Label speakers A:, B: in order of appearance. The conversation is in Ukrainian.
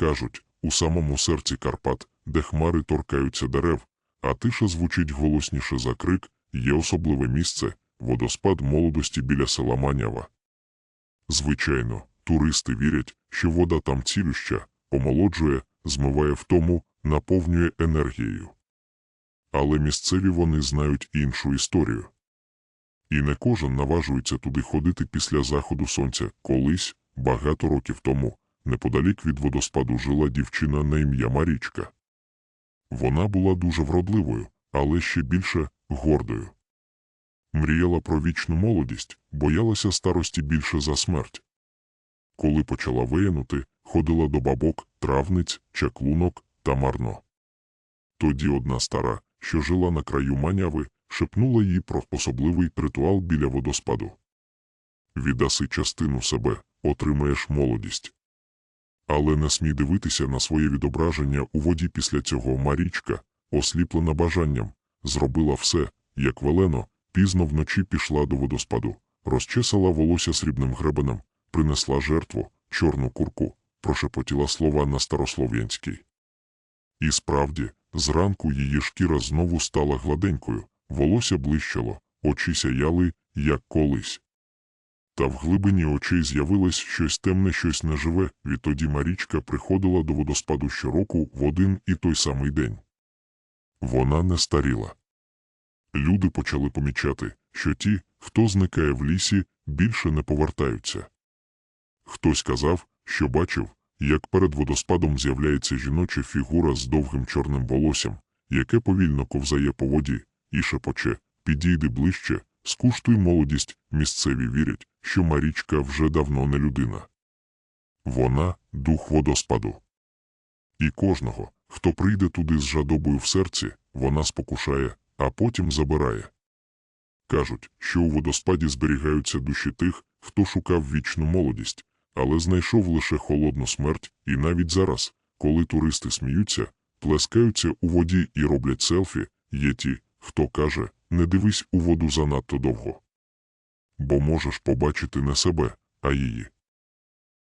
A: Кажуть, у самому серці Карпат, де хмари торкаються дерев, а тиша звучить голосніше за крик, є особливе місце водоспад молодості біля села Манява. Звичайно, туристи вірять, що вода там цілюща, омолоджує, змиває втому, наповнює енергією. Але місцеві вони знають іншу історію. І не кожен наважується туди ходити після заходу сонця. Колись, багато років тому, неподалік від водоспаду жила дівчина на ім'я Марічка. Вона була дуже вродливою, але ще більше гордою. Мріяла про вічну молодість, боялася старості більше за смерть. Коли почала виянути, ходила до бабок, травниць, чаклунок та марно. Тоді одна стара, що жила на краю маняви, шепнула їй про особливий ритуал біля водоспаду. Віддаси частину себе, отримаєш молодість. Але не смій дивитися на своє відображення у воді після цього Марічка, осліплена бажанням, зробила все, як велено, пізно вночі пішла до водоспаду, розчесала волосся срібним гребенем, принесла жертву, чорну курку, прошепотіла слова на старослов'янській. І справді, зранку її шкіра знову стала гладенькою, волосся блищало, очі сяяли, як колись. Та в глибині очей з'явилось щось темне, щось неживе, відтоді Марічка приходила до водоспаду щороку в один і той самий день. Вона не старіла. Люди почали помічати, що ті, хто зникає в лісі, більше не повертаються. Хтось казав, що бачив, як перед водоспадом з'являється жіноча фігура з довгим чорним волоссям, яке повільно ковзає по воді, і шепоче, підійди ближче, скуштуй молодість, місцеві вірять, що Марічка вже давно не людина. Вона – дух водоспаду. І кожного, хто прийде туди з жадобою в серці, вона спокушає, а потім забирає. Кажуть, що у водоспаді зберігаються душі тих, хто шукав вічну молодість, але знайшов лише холодну смерть, і навіть зараз, коли туристи сміються, плескаються у воді і роблять селфі, є ті, хто каже, не дивись у воду занадто довго. Бо можеш побачити не себе, а її.